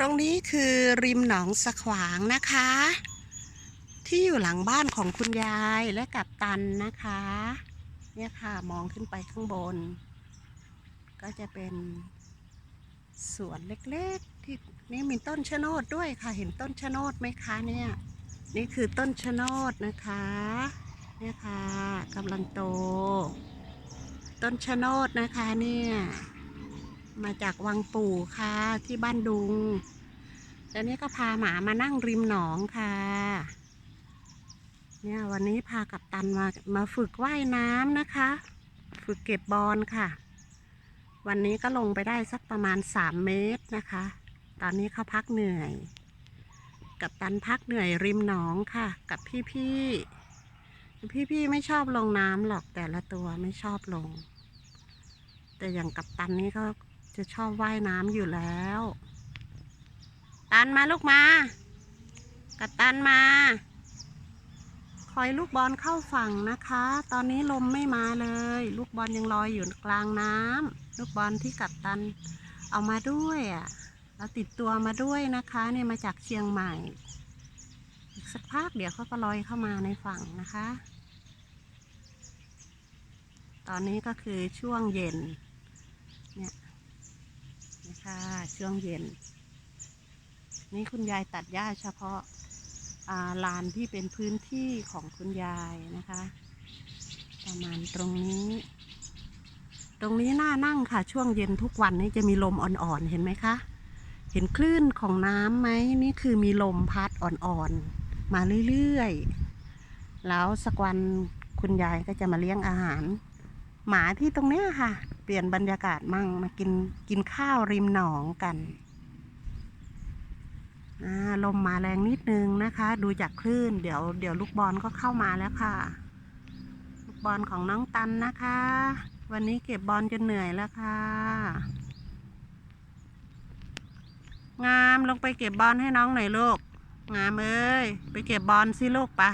ตรงนี้คือริมหนองสะขวางนะคะ ที่อยู่หลังบ้านของคุณยายและกับตันนะคะ เนี่ยค่ะมองขึ้นไปข้างบน ก็จะเป็นสวนเล็กๆ ที่นี่มีต้นชะโนดด้วยค่ะ เห็นต้นชะโนดไหมคะเนี่ย นี่คือต้นชะโนดนะคะ เนี่ยค่ะกำลังโต ต้นชะโนดนะคะเนี่ย มาจากวังปู่ค่ะ ที่บ้านดุงแล้วนี่ก็พาหมามานั่งริมหนองค่ะ เนี่ยวันนี้พากับตันมามาฝึกว่ายน้ำนะคะ ฝึกเก็บบอลค่ะ วันนี้ก็ลงไปได้สักประมาณ 3 เมตรนะคะ ตอนนี้เขาพักเหนื่อย กับตันพักเหนื่อยริมหนองค่ะ กับพี่ๆ พี่ๆไม่ชอบลงน้ำหรอกแต่ละตัวไม่ชอบลงแต่อย่างกับตันนี่ก็ จะชอบว่ายน้ำอยู่แล้ว ตันมาลูกมา กับตันมา คอยลูกบอลเข้าฝั่งนะคะ ตอนนี้ลมไม่มาเลย ลูกบอลยังลอยอยู่กลางน้ำลูกบอลที่กับตันเอามาด้วยอะเราติดตัวมาด้วยนะคะเนี่ยมาจากเชียงใหม่ อีกสักพักเดี๋ยวเขาก็ลอยเข้ามาในฝั่งนะคะ ตอนนี้ก็คือช่วงเย็นเนี่ย นะคะช่วงเย็น นี่คุณยายตัดหญ้าเฉพาะาลานที่เป็นพื้นที่ของคุณยายนะคะ ประมาณตรงนี้ ตรงนี้น่านั่งค่ะ ช่วงเย็นทุกวันนี้จะมีลมอ่อนๆเห็นไหมคะ เห็นคลื่นของน้ำไหมนี่คือมีลมพัดอ่อนๆมาเรื่อยๆ แล้วสักวันคุณยายก็จะมาเลี้ยงอาหาร หมาที่ตรงนี้ค่ะ เปลี่ยนบรรยากาศมั่งมากินกินข้าวริมหนองกันลมมาแรงนิดนึงนะคะ ดูจากคลื่น เดี๋ยวเดี๋ยวลูกบอลก็เข้ามาแล้วค่ะ ลูกบอลของน้องตันนะคะ วันนี้เก็บบอลจนเหนื่อยแล้วค่ะ งามลงไปเก็บบอลให้น้องหน่อยลูก งามเอ้ยไปเก็บบอลสิลูกปะ